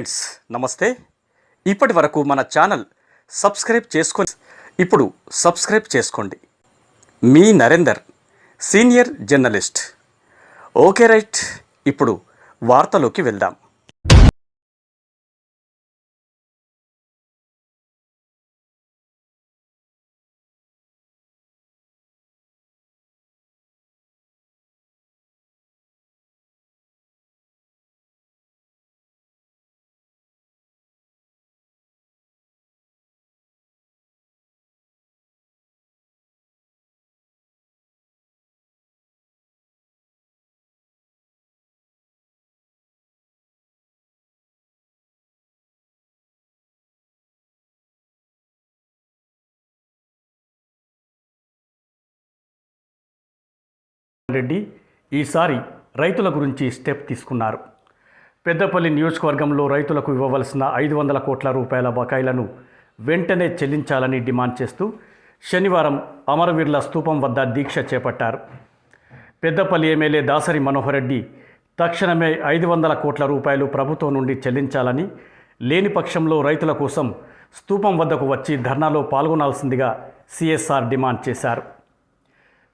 Friends నమస్తే. ఇప్పటి వరకు మన ఛానల్ సబ్స్క్రైబ్ చేసుకొని ఇప్పుడు సబ్స్క్రైబ్ చేసుకోండి. మీ Narender senior journalist. Okay right ఇప్పుడు వార్తలోకి వెళ్దాం. రెడ్డి ఈసారి రైతుల గురించి స్టెప్ తీసుకున్నారు. పెద్దపల్లి నియోజకవర్గంలో రైతులకు ఇవ్వవలసిన ఐదు వందల కోట్ల రూపాయల బకాయిలను వెంటనే చెల్లించాలని డిమాండ్ చేస్తూ శనివారం అమరవీరుల స్తూపం వద్ద దీక్ష చేపట్టారు. పెద్దపల్లి ఎమ్మెల్యే దాసరి మనోహర్ రెడ్డి తక్షణమే ఐదు వందల కోట్ల రూపాయలు ప్రభుత్వం నుండి చెల్లించాలని లేని పక్షంలో రైతుల కోసం స్తూపం వద్దకు వచ్చి ధర్నాలో పాల్గొనాల్సిందిగా సిఎస్ఆర్ డిమాండ్ చేశారు.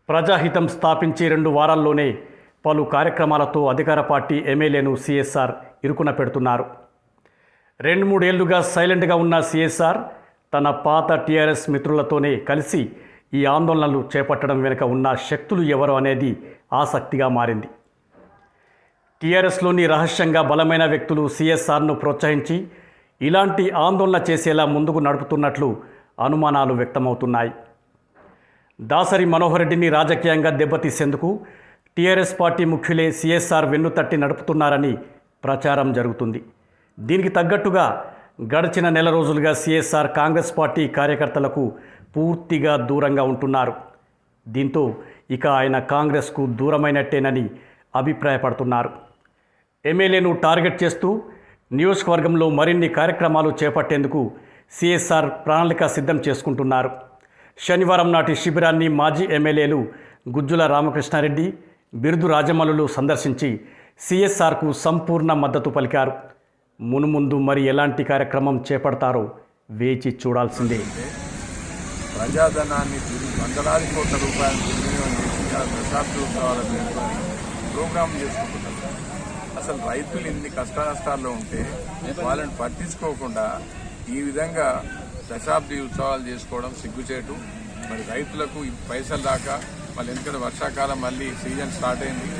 ప్రజాహితం స్థాపించి రెండు వారాల్లోనే పలు కార్యక్రమాలతో అధికార పార్టీ ఎమ్మెల్యేను సిఎస్ఆర్ ఇరుకున పెడుతున్నారు. రెండు మూడేళ్ళుగా సైలెంట్గా ఉన్న సిఎస్ఆర్ తన పాత టీఆర్ఎస్ మిత్రులతోనే కలిసి ఈ ఆందోళనలు చేపట్టడం వెనుక ఉన్న శక్తులు ఎవరు అనేది ఆసక్తిగా మారింది. టీఆర్ఎస్లోని రహస్యంగా బలమైన వ్యక్తులు సిఎస్ఆర్ను ప్రోత్సహించి ఇలాంటి ఆందోళన చేసేలా ముందుకు నడుపుతున్నట్లు అనుమానాలు వ్యక్తమవుతున్నాయి. దాసరి మనోహర్ రెడ్డిని రాజకీయంగా దెబ్బతీసేందుకు టీఆర్ఎస్ పార్టీ ముఖ్యులే సిఎస్ఆర్ వెన్నుతట్టి నడుపుతున్నారని ప్రచారం జరుగుతుంది. దీనికి తగ్గట్టుగా గడిచిన నెల రోజులుగా సిఎస్ఆర్ కాంగ్రెస్ పార్టీ కార్యకర్తలకు పూర్తిగా దూరంగా ఉంటున్నారు. దీంతో ఇక ఆయన కాంగ్రెస్కు దూరమైనట్టేనని అభిప్రాయపడుతున్నారు. ఎమ్మెల్యేను టార్గెట్ చేస్తూ నియోజకవర్గంలో మరిన్ని కార్యక్రమాలు చేపట్టేందుకు సిఎస్ఆర్ ప్రణాళిక సిద్ధం చేసుకుంటున్నారు. శనివారం నాటి శిబిరాన్ని మాజీ ఎమ్మెల్యేలు గుజ్జుల రామకృష్ణారెడ్డి బిరుదు రాజమల్లులు సందర్శించి సిఎస్ఆర్కు సంపూర్ణ మద్దతు పలికారు. మునుముందు మరి ఎలాంటి కార్యక్రమం చేపడతారో వేచి చూడాల్సిందే. ప్రజాధనాన్ని వందలాది కోట్ల రూపాయలు దుర్వినియోగం చేసి ప్రోగ్రాం చేసుకుంటున్నారు. అసలు రైతులు ఇన్ని కష్ట నష్టాల్లో ఉంటే వాళ్ళని పట్టించుకోకుండా ఈ విధంగా దశాబ్ది ఉత్సవాలు చేసుకోవడం సిగ్గుచేటు. మరి రైతులకు పైసలు దాకా మళ్ళీ ఎందుకంటే వర్షాకాలం మళ్ళీ సీజన్ స్టార్ట్ అయింది.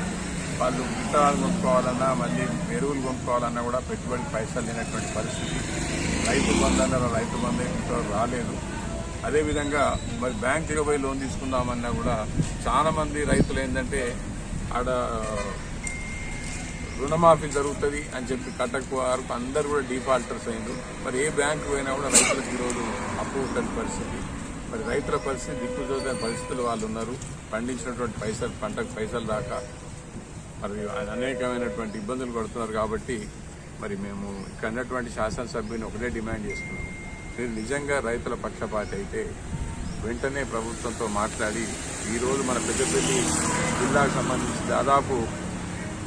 వాళ్ళు విత్తనాలు కొనుక్కోవాలన్నా మళ్ళీ ఎరువులు కొనుక్కోవాలన్నా కూడా పెట్టుబడి పైసలు లేనటువంటి పరిస్థితి. రైతు బంధు రైతు బంధు ఇంట్లో రాలేదు. అదేవిధంగా మరి బ్యాంకులో పోయి లోన్ తీసుకుందామన్నా కూడా చాలా మంది రైతులు ఏంటంటే ఆడ రుణమాఫీ జరుగుతుంది అని చెప్పి కట్టకపోయారు అందరు కూడా డిఫాల్టర్స్ అయ్యారు మరి ఏ బ్యాంకు పోయినా కూడా రైతులకు ఈరోజు అప్పు ఉండని పరిస్థితి. మరి రైతుల పరిస్థితి దిక్కుదోచని పరిస్థితులు వాళ్ళు ఉన్నారు. పండించినటువంటి పైసలు పంటకు పైసలు దాకా మరి అనేకమైనటువంటి ఇబ్బందులు పడుతున్నారు కాబట్టి మరి మేము ఇక్కడ ఉన్నటువంటి శాసనసభ్యుని ఒకటే డిమాండ్ చేస్తున్నాం మీరు నిజంగా రైతుల పక్షపాతి అయితే వెంటనే ప్రభుత్వంతో మాట్లాడి ఈరోజు మన పెద్దపల్లి జిల్లాకు సంబంధించి దాదాపు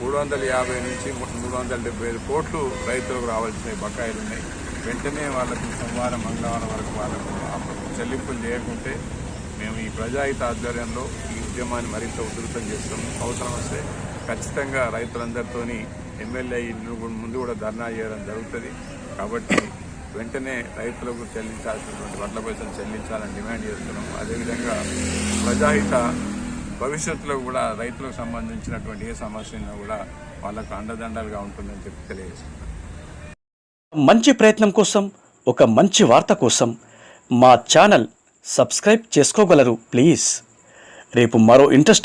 మూడు వందల యాభై నుంచి మూడు వందల డెబ్బై ఐదు కోట్లు రైతులకు రావాల్సిన బకాయిలు ఉన్నాయి. వెంటనే వాళ్ళకి సోమవారం మంగళవారం వరకు వాళ్ళకు చెల్లింపులు చేయకుంటే మేము ఈ ప్రజాహిత ఆధ్వర్యంలో ఈ ఉద్యమాన్ని మరింత ఉధృతం చేస్తాము. అవసరం వస్తే ఖచ్చితంగా రైతులందరితోని ఎమ్మెల్యే ముందు కూడా ధర్నా చేయడం జరుగుతుంది. కాబట్టి వెంటనే రైతులకు చెల్లించాల్సినటువంటి వడ్ల పైసలు చెల్లించాలని డిమాండ్ చేస్తున్నాం అదేవిధంగా ప్రజాహిత భవిష్యత్తులో కూడా రైతులకు సంబంధించినటువంటి ఏ సమస్య కూడా వాళ్ళకు అండదండలుగా ఉంటుందని చెప్పి తెలియజేస్తున్నాం. మంచి ప్రయత్నం కోసం ఒక మంచి వార్త కోసం మా ఛానల్ సబ్స్క్రైబ్ చేసుకోగలరు ప్లీజ్. రేపు మరో ఇంట్రెస్ట్